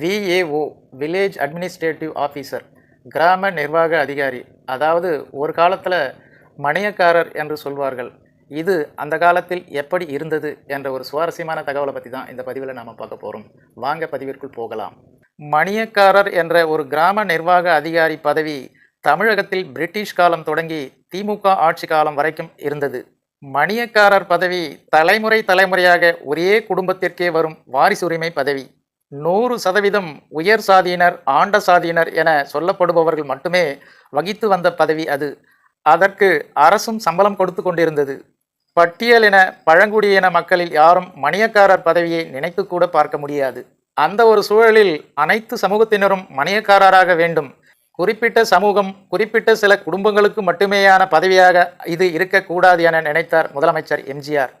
VAO village administrative officer கிராம நிர்வாக அதிகாரி. அதாவது ஒரு காலத்தில் மணியக்காரர் என்று சொல்வார்கள். இது அந்த காலத்தில் எப்படி இருந்தது என்ற ஒரு சுவாரஸ்யமான தகவலை பற்றி தான் இந்த பதிவில் நாம் பார்க்க போகிறோம் வாங்க பதிவிற்குள் போகலாம். மணியக்காரர் என்ற ஒரு கிராம நிர்வாக அதிகாரி பதவி தமிழகத்தில் பிரிட்டிஷ் காலம் தொடங்கி திமுக ஆட்சி காலம் வரைக்கும் இருந்தது. மணியக்காரர் பதவி தலைமுறை தலைமுறையாக ஒரே குடும்பத்திற்கே வரும் வாரிசுரிமை பதவி. நூறு சதவீதம் உயர் சாதியினர் ஆண்ட சாதியினர் என சொல்லப்படுபவர்கள் மட்டுமே வகித்து வந்த பதவி அது. அதற்கு அரசும் சம்பளம் கொடுத்து கொண்டிருந்தது. பட்டியலின பழங்குடியின மக்களில் யாரும் மணியக்காரர் பதவியை நினைத்து கூட பார்க்க முடியாது. அந்த ஒரு சூழலில் அனைத்து சமூகத்தினரும் மணியக்காரராக வேண்டும். குறிப்பிட்ட சமூகம் குறிப்பிட்ட சில குடும்பங்களுக்கு மட்டுமேயான பதவியாக இது இருக்கக்கூடாது என நினைத்தார் முதலமைச்சர் எம்ஜிஆர்.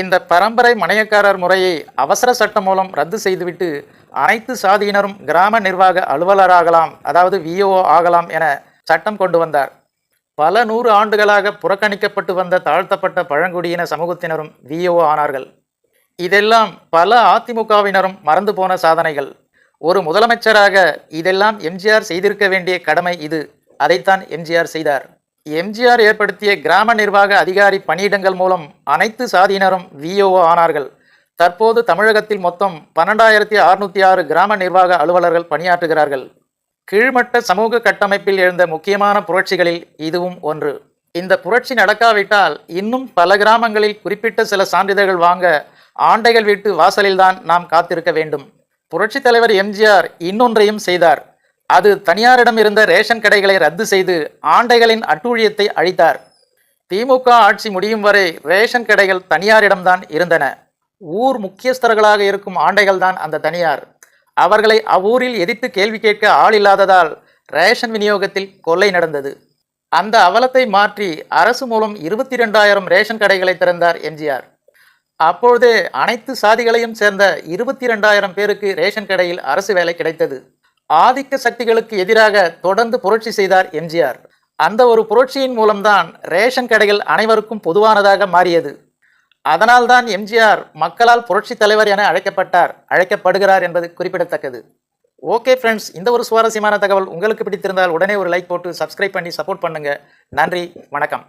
இந்த பரம்பரை மனையக்காரர் முறையை அவசர சட்டம் மூலம் ரத்து செய்துவிட்டு அனைத்து சாதியினரும் கிராம நிர்வாக அலுவலராகலாம் அதாவது விஓ ஆகலாம் என சட்டம் கொண்டு வந்தார். பல நூறு ஆண்டுகளாக புறக்கணிக்கப்பட்டு வந்த தாழ்த்தப்பட்ட பழங்குடியின சமூகத்தினரும் விஓ ஆனார்கள். இதெல்லாம் பல அதிமுகவினரும் மறந்து போன சாதனைகள். ஒரு முதலமைச்சராக இதெல்லாம் எம்ஜிஆர் செய்திருக்க வேண்டிய கடமை இது. அதைத்தான் எம்ஜிஆர் செய்தார். எம்ஜிஆர் ஏற்படுத்திய கிராம நிர்வாக அதிகாரி பணியிடங்கள் மூலம் அனைத்து சாதியினரும் விஓஓ ஆனார்கள். தற்போது தமிழகத்தில் மொத்தம் பன்னெண்டாயிரத்தி அறுநூத்தி ஆறு கிராம நிர்வாக அலுவலர்கள் பணியாற்றுகிறார்கள். கீழ்மட்ட சமூக கட்டமைப்பில் எழுந்த முக்கியமான புரட்சிகளில் இதுவும் ஒன்று. இந்த புரட்சி நடக்காவிட்டால் இன்னும் பல கிராமங்களில் குறிப்பிட்ட சில சான்றிதழ்கள் வாங்க ஆண்டைகள் வீட்டு வாசலில்தான் நாம் காத்திருக்க வேண்டும். புரட்சித் தலைவர் எம்ஜிஆர் இன்னொன்றையும் செய்தார். அது தனியாரிடம் இருந்த ரேஷன் கடைகளை ரத்து செய்து ஆண்டைகளின் அட்டூழியத்தை அழித்தார். திமுக ஆட்சி முடியும் வரை ரேஷன் கடைகள் தனியாரிடம்தான் இருந்தன. ஊர் முக்கியஸ்தர்களாக இருக்கும் ஆண்டைகள் தான் அந்த தனியார். அவர்களை அவ்வூரில் எதிர்த்து கேள்வி கேட்க ஆள் இல்லாததால் ரேஷன் விநியோகத்தில் கொள்ளை நடந்தது. அந்த அவலத்தை மாற்றி அரசு மூலம் இருபத்தி ரெண்டாயிரம் ரேஷன் கடைகளை திறந்தார் எம்ஜிஆர். அப்பொழுதே அனைத்து சாதிகளையும் சேர்ந்த இருபத்தி ரெண்டாயிரம் பேருக்கு ரேஷன் கடையில் அரசு வேலை கிடைத்தது. ஆதிக்க சக்திகளுக்கு எதிராக தொடர்ந்து புரட்சி செய்தார் எம்ஜிஆர். அந்த ஒரு புரட்சியின் மூலம்தான் ரேஷன் கடைகள் அனைவருக்கும் பொதுவானதாக மாறியது. அதனால்தான் எம்ஜிஆர் மக்களால் புரட்சி தலைவர் என அழைக்கப்பட்டார் அழைக்கப்படுகிறார் என்பது குறிப்பிடத்தக்கது. ஓகே ஃப்ரெண்ட்ஸ் இந்த ஒரு சுவாரஸ்யமான தகவல் உங்களுக்கு பிடித்திருந்தால் உடனே ஒரு லைக் போட்டு சப்ஸ்கிரைப் பண்ணி சப்போர்ட் பண்ணுங்கள் நன்றி வணக்கம்.